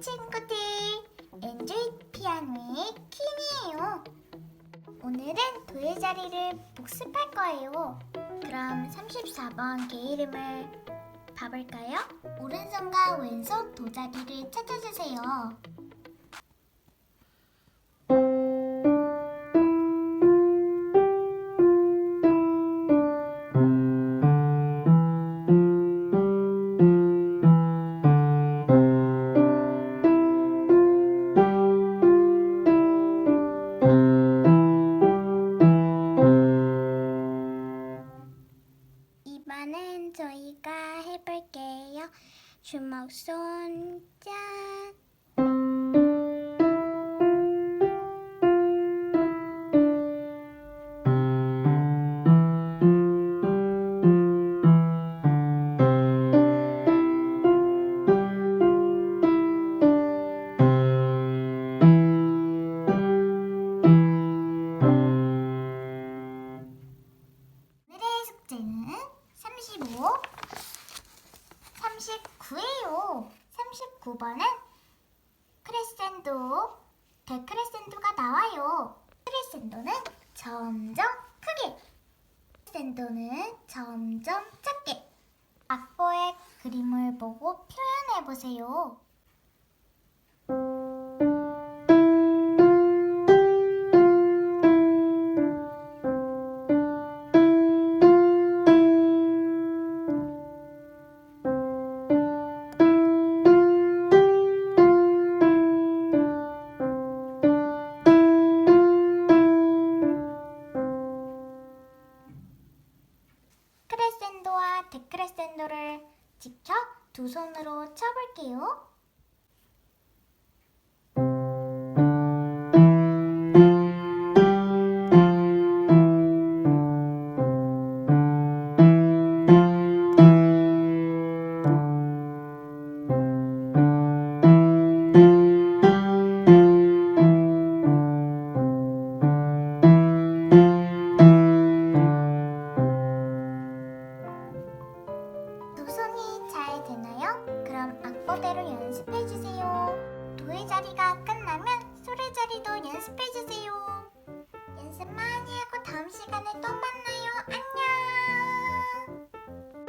친구들, 엔조이 피아노의 퀸이에요. 오늘은 도예 자리를 복습할 거예요. 그럼 34번 개 이름을 봐볼까요? 오른손과 왼손 도자기를 찾아주세요. 이번엔 저희가 해볼게요. 주먹 손짠. 35, 39예요. 39번은 크레센도, 데크레센도가 나와요. 크레센도는 점점 크게, 크레센도는 점점 작게. 악보의 그림을 보고 표현해 보세요. 크레센도를 지켜 두 손으로 쳐볼게요. 되나요? 그럼 악보대로 연습해주세요. 도의 자리가 끝나면 소리 자리도 연습